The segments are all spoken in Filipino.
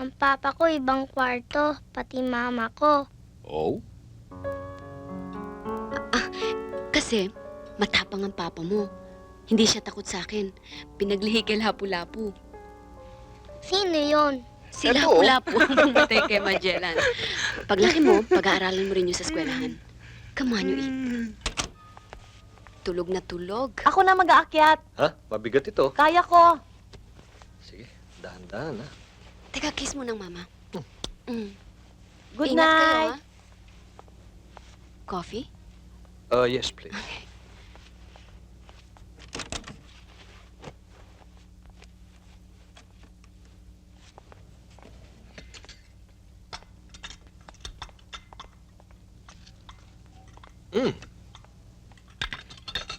Ang papa ko ibang kwarto, pati mama ko. Oh? Kasi, matapang ang papa mo. Hindi siya takot sa akin. Pinaglihi kay Lapu-Lapu. Sino yon? Si Eto. Lapu-Lapu ang pumatay kay Magellan. Paglaki mo, pag-aaralan mo rin yung sa eskwelahan. Come on, you eat. Tulog na tulog. Ako na mag-aakyat. Ha? Mabigat ito. Kaya ko. Sige, dahan-dahan ha. Teka, kiss mo ng mama. Mm. Good Ingat kayo, night. ah. Coffee? Uh, yes, please. Mm.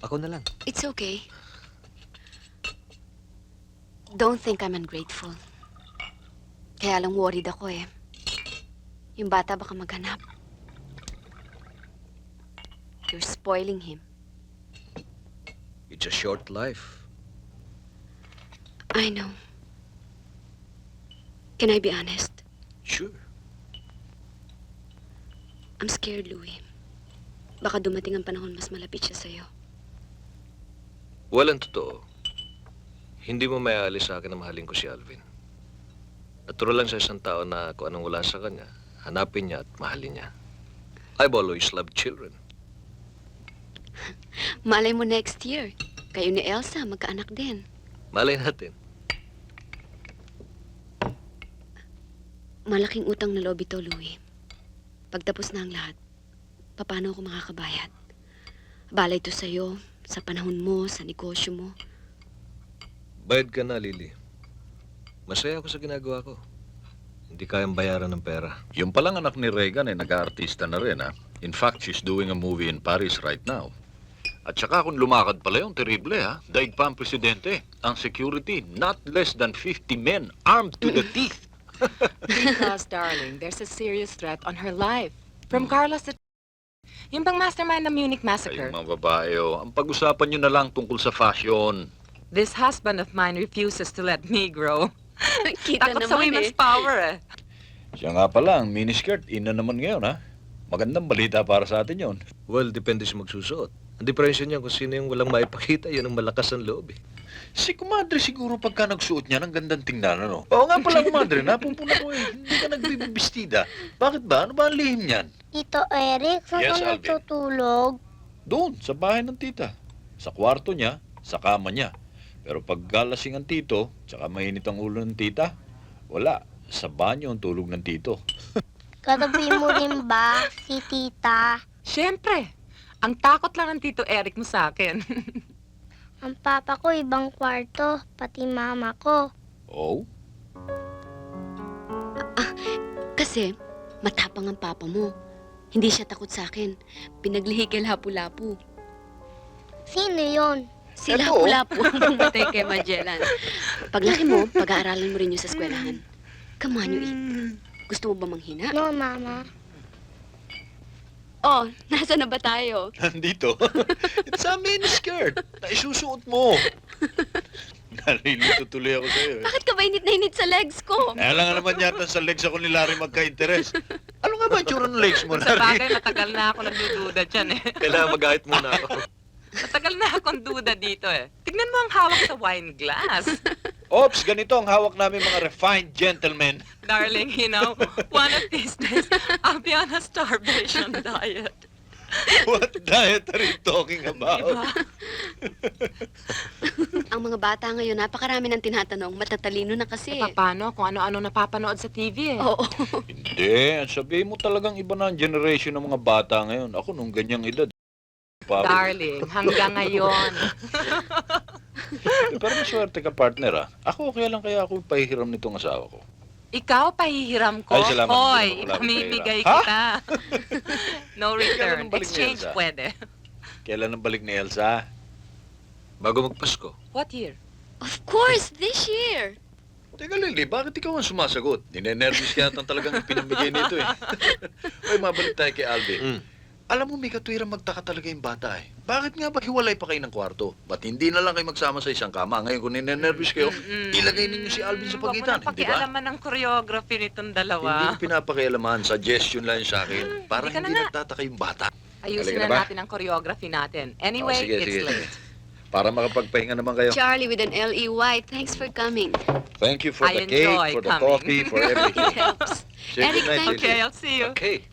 Ako na lang. It's okay. Don't think I'm ungrateful. Kaya lang worried ako eh. Yung bata baka maghanap. You're spoiling him. It's a short life. I know. Can I be honest? Sure. I'm scared, Louie. Baka dumating ang panahon mas malapit siya sa'yo. Walang totoo. Hindi mo may aalis sa akin na mahalin ko si Alvin. Natural lang sa isang tao na kung anong wala sa kanya, hanapin niya at mahalin niya. I've always loved children. Malay mo next year. Kayo ni Elsa, magkaanak din. Malay natin. Malaking utang na loob ito, Louie. Pagtapos na ang lahat, paano ako makakabayad? Bala ito sa'yo, sa panahon mo, sa negosyo mo. Bayad ka na, Lily. Masaya ako sa ginagawa ko. Hindi kayang bayaran ng pera. Yung palang anak ni Reagan ay nag-aartista na rin, ha? In fact, she's doing a movie in Paris right now. At saka kung lumakad pala yung terrible, ha? Daig pa ang presidente. Ang security, not less than 50 men armed to the teeth. Because, darling, there's a serious threat on her life. From Carlos at... Yung bang mastermind ng Munich Ay, Massacre. mga babae, oh. Ang pag-usapan nyo na lang tungkol sa fashion. This husband of mine refuses to let me grow. Kita Takot sa naman women's eh. power eh. Siya nga pala, ang miniskirt, ina naman ngayon, ha? Magandang balita para sa atin yon. Well, depende sa magsusuot. Ang diferensya niya kung sino yung walang maipakita, yun ang malakas ang loob eh. Si kumadre siguro pagka nagsuot niya ng gandang tingnan, ano? Oo nga pala, kumadre, napupuna ko eh. Hindi ka nagbibibistida. Bakit ba? Ano ba ang lihim niyan? Tito Eric, saan Yes, ka Alvin. natutulog? Doon, sa bahay ng tita. Sa kwarto niya, sa kama niya. Pero pag galasing ang tito, tsaka mainit ang ulo ng tita, wala. Sa banyo ang tulog ng tito. Katabi mo rin ba si tita? Siyempre. Ang takot lang ng Tito Eric mo sa akin. Ang papa ko ibang kwarto, pati mama ko. Oh? Kasi, matapang ang papa mo. Hindi siya takot sa akin. Pinaglihi kay Lapu-Lapu. Sino yon? Si Eto. Lapu-Lapu ang pumatay kay Magellan. Paglaki mo, pag-aaralan mo rin yung sa eskwelahan. Come on, you eat. Gusto mo ba manghina? No, mama. Oh, nasa na ba tayo? Nandito. It's a miniskirt na isusuot mo. Nalilito tuloy ako sa'yo eh. Bakit ka ba init na init sa legs ko? Kaya lang nga naman yata sa legs ako ni Larry magka-interes. Ano nga ba yung tsura ng legs mo, sa Larry? bagay, matagal na ako nagdududa dyan eh. Kailangan mag-ahit muna ako. Matagal na akong duda dito eh. Tignan mo ang hawak sa wine glass. Ops, ganito ang hawak namin mga refined gentlemen. Darling, you know, one of these days, I'll be on a starvation diet. What diet are you talking about? Diba? Ang mga bata ngayon, napakarami ng tinatanong. Matatalino na kasi. Eh, paano kung ano-ano napapanood sa TV eh? Oo. Hindi, sabihin mo talagang iba na ang generation ng mga bata ngayon. Ako nung ganyang edad. Pa Darling, hanggang ngayon. Pero maswerte ka partner ah. Ako kaya lang kaya ako pahihiram nitong asawa ko. Ikaw, pahihiram ko. Ay, salamat. Hoy, ipamimigay pera. kita. no return. Kailan balik Exchange niya, Elsa? pwede. Kailan ang balik ni Elsa? Bago magpasko. What year? Of course, this year. Teka Lily, bakit ikaw ang sumasagot? Ninenervous ka yata talagang pinamigay nito eh. Ay, mabalik tayo kay Alvin. Mm. Alam mo, may katwirang magtaka talaga yung bata eh. Bakit nga ba hiwalay pa kayo ng kwarto? Ba't hindi na lang kayo magsama sa isang kama? Ngayon kung ninenervous kayo, ilagay ninyo si Alvin sa pagitan, Huwag mo hindi na ba? pakialaman ng choreography nitong Hindi dalawa. ko pinapakialaman. Suggestion lang yun sa akin. Parang hindi ka na hindi nga. nagtataka yung bata. Ayusin Halika na na ba? natin ang choreography natin. Anyway, Oh, sige, it's sige, late. Para makapagpahinga naman kayo. Charlie with an L-E-Y, thanks for coming. Thank you for I the cake, enjoy for the coming. coffee, for everything. It helps. Say Eric, goodnight, thank Lily. Okay, I'll see you. Okay.